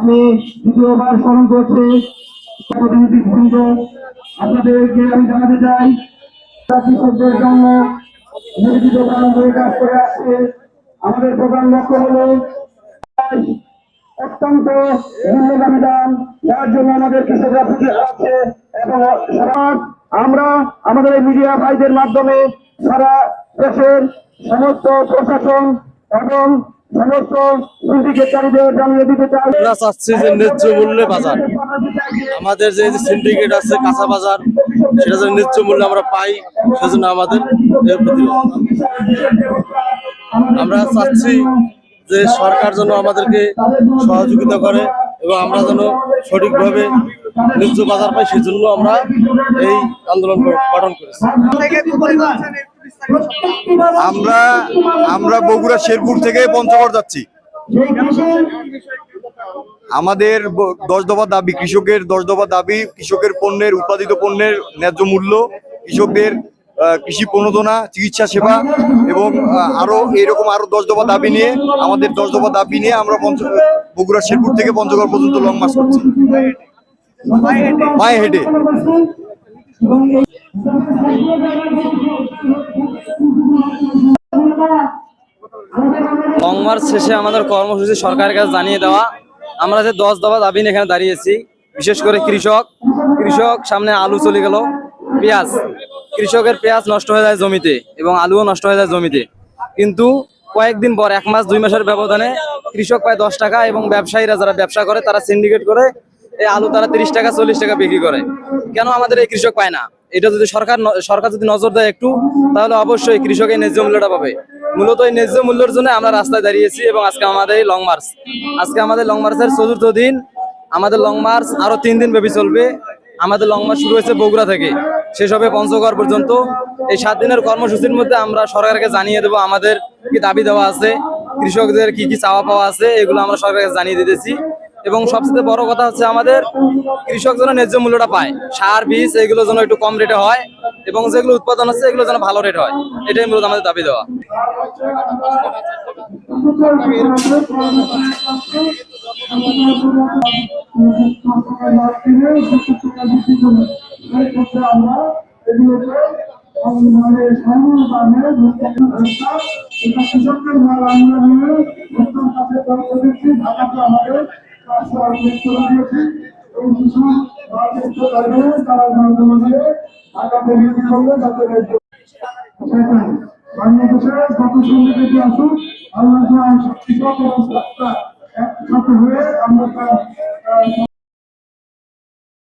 আমি দ্বিতীয়বার স্মরণ করছি প্রতিনিধিবৃন্দ আপনাদেরকে আমি জানাতে চাই কৃষকদের জন্য নিয়োজিত প্রাণ হয়ে কাজ করে আসছে। আমাদের প্রধান লক্ষ্য হলো অত্যন্ত মূল্যবান দাম যার জন্য আমাদের কৃষকরা পুঁজি হারাচ্ছে এবং সমাজ আমরা আমাদের এই মিডিয়া ভাইদের মাধ্যমে সারা দেশের সমস্ত প্রশাসন এবং আমরা যে বাজার। আমাদের যে সিন্ডিকেট আছে, কাঁচা বাজার, সেটা যেন ন্যায্য মূল্যে আমরা পাই, সেজন্য আমাদের আমরা চাচ্ছি যে সরকার যেন আমাদেরকে সহযোগিতা করে এবং আমরা যেন সঠিকভাবে ন্যায্য বাজার পাই সেই জন্য আমরা এই আন্দোলন গঠন করেছি। আমরা আমরা বগুড়া শেরপুর থেকে পঞ্চগড় যাচ্ছি। আমাদের দশ দফা দাবি, কৃষকের দশ দফা দাবি, কৃষকের পণ্যের উৎপাদিত পণ্যের ন্যায্য মূল্য কৃষকদের কৃষি প্রণোদনা, চিকিৎসা সেবা এবং আরও এরকম আরও দশ দফা দাবি নিয়ে, আমাদের দশ দফা দাবি নিয়ে আমরা বগুড়া শেরপুর থেকে পঞ্চগড় পর্যন্ত লং মার্চ করছি। পায়ে হেঁটে। লং শেষে আমাদের কর্মসূচি সরকারের কাছে জানিয়ে দেওয়া। আমরা যে দশ দফা দাবি এখানে দাঁড়িয়েছি, বিশেষ করে কৃষক। কৃষক সামনে আলু চলে গেল, পেঁয়াজ। কৃষকের পেঁয়াজ নষ্ট হয়ে যায় জমিতে এবং আলুও নষ্ট হয়ে যায় জমিতে। কিন্তু কয়েকদিন পর, এক মাস, দুই মাসের ব্যবধানে কৃষক পায় দশ টাকা এবং ব্যবসায়ীরা যারা ব্যবসা করে, তারা সিন্ডিকেট করে এই আলু তারা তিরিশ টাকা, চল্লিশ টাকা বিক্রি করে। কেন আমাদের এই কৃষক পায় না? এটা যদি সরকার সরকার যদি নজর দেয় একটু, তাহলে অবশ্যই কৃষকের ন্যায্য মূল্যটা পাবে। মূলত এই ন্যায্য মূল্যের জন্য আমরা রাস্তায় দাঁড়িয়েছি এবং আজকে আমাদের এই লং মার্চ আজকে আমাদের লং মার্চের চতুর্থ দিন। আমাদের লং মার্চ আরও তিন দিন ব্যাপী চলবে। আমাদের লং মার্চ শুরু হয়েছে বগুড়া থেকে। শেষ হবে পঞ্চগড় পর্যন্ত। এই সাত দিনের কর্মসূচির মধ্যে আমরা সরকারকে জানিয়ে দেবো আমাদের কি দাবি দেওয়া আছে, কৃষকদের কি কি চাওয়া পাওয়া আছে, এগুলো আমরা সরকারকে জানিয়ে দিতেছি। এবং সবচেয়ে বড় কথা হচ্ছে আমাদের কৃষক যেন ন্যায্য মূল্যটা পায়। সার, বীজ, এগুলো যেন একটু কম রেটে হয় এবং যেগুলো উৎপাদন হচ্ছে এগুলো যেন ভালো রেট হয়। এটাই মূলত আমাদের দাবি দেওয়া। বাংলাদেশের কত সুন্দর আসুক আল্লাহ কৃষক